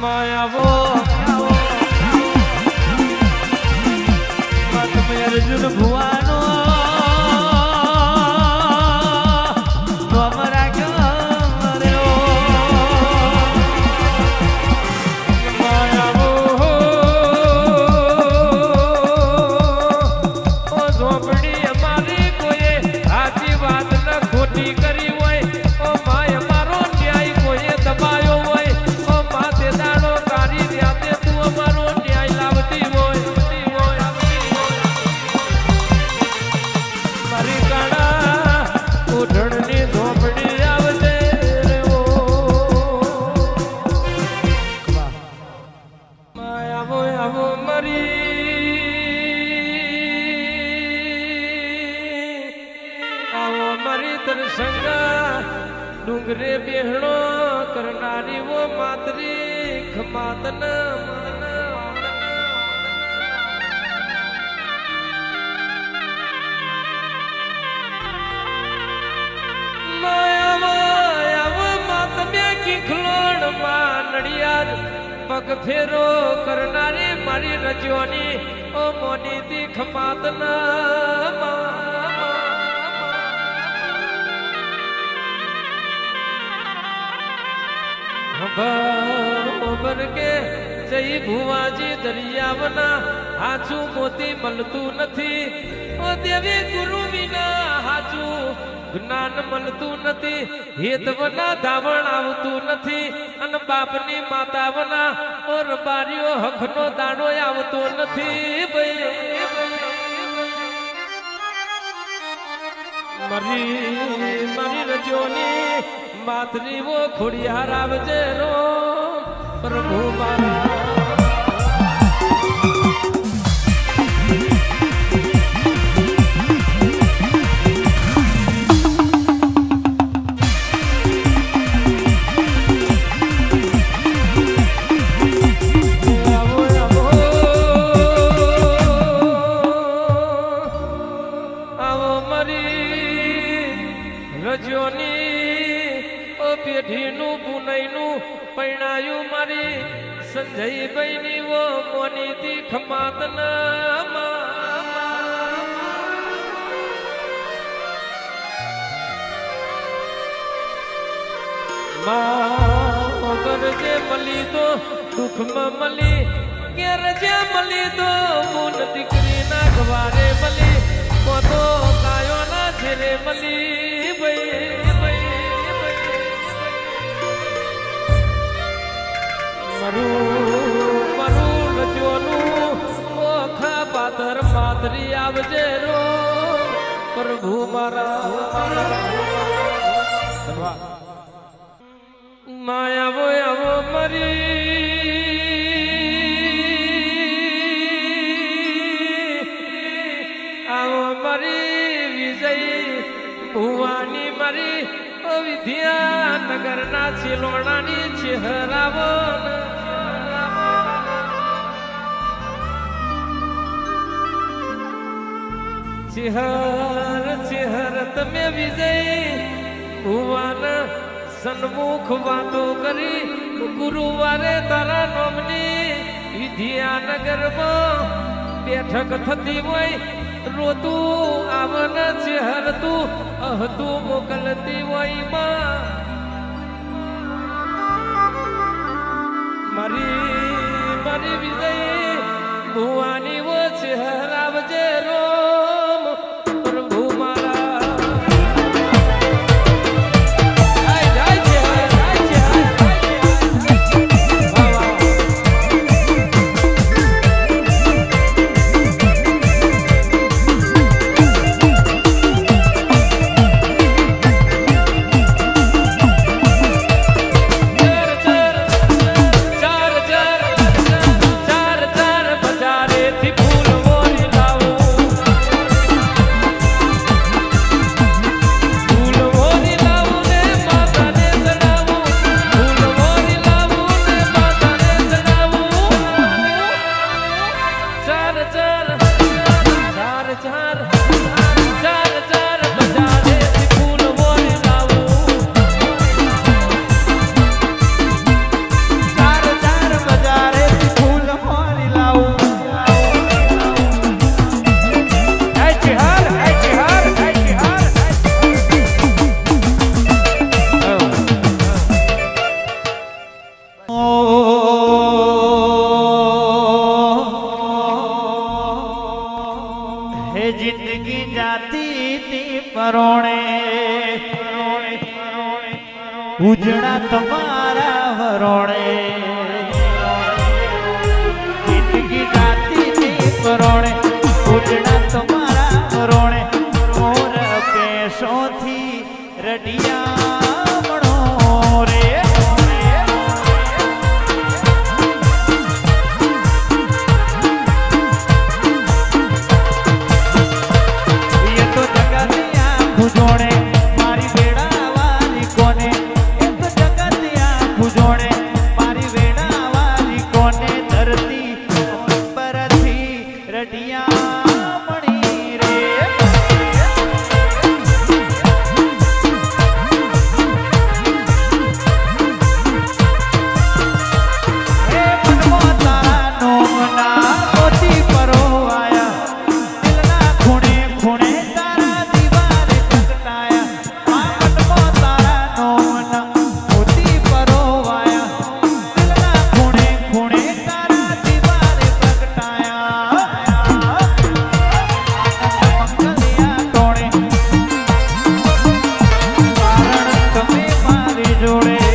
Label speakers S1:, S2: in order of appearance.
S1: માયાવો તમે અર્જુન ભુવાનો ડુંગરે બેહણો કરનારી વો માતરી ખમાતન પગ ફેરો કરનારી મારી રજવાની ઓ મોની દી ખમાત ખબર કે જઈ ભુવાજી દરિયાવના હાચું મોતી મળતું નથી. ઓ દેવી ગુરુ વિના હાચું જ્ઞાન મળતું નથી. હેતવના ધાવણ આવતું નથી. અને બાપની માતાવના ઓ રબારીઓ હકનો દાડો આવતો નથી. ભાઈ. મરી મરી રજોની માતરી વો ખોડિયાર આવજે રો પ્રભુ મારા રજોની ઓ પેઢીનું પુનઈનું પૈણાયું મારી સંજયભાઈની વો મોનીથી ખમાતન મગર જે મળી તો દુઃખમાં મળી ઘેર જે મળી તો મુન દીકરીના ગવારે મળી પાથર આવજે રો, પ્રભુ મારા. માયા વો આવો મરી. આવો મરી વિજય, ભુવાની મરી ઓ વિદ્યાનગર ના છેલોણાની ચહેરાવો ચિહર ચિહર તમે વિજય. ભુવાન સન્મુખ વાતો કરી, ગુરુવારે તારા નોમની વિદ્યાનગરમાં બેઠક થતી હોય, રોતું આવન ચહેર તું, અહતું મોકલતી હોયમાં. મારી મારી વિજય, ભુવાની વો ચહેર પરોણે
S2: ઉજળા તમારા મારી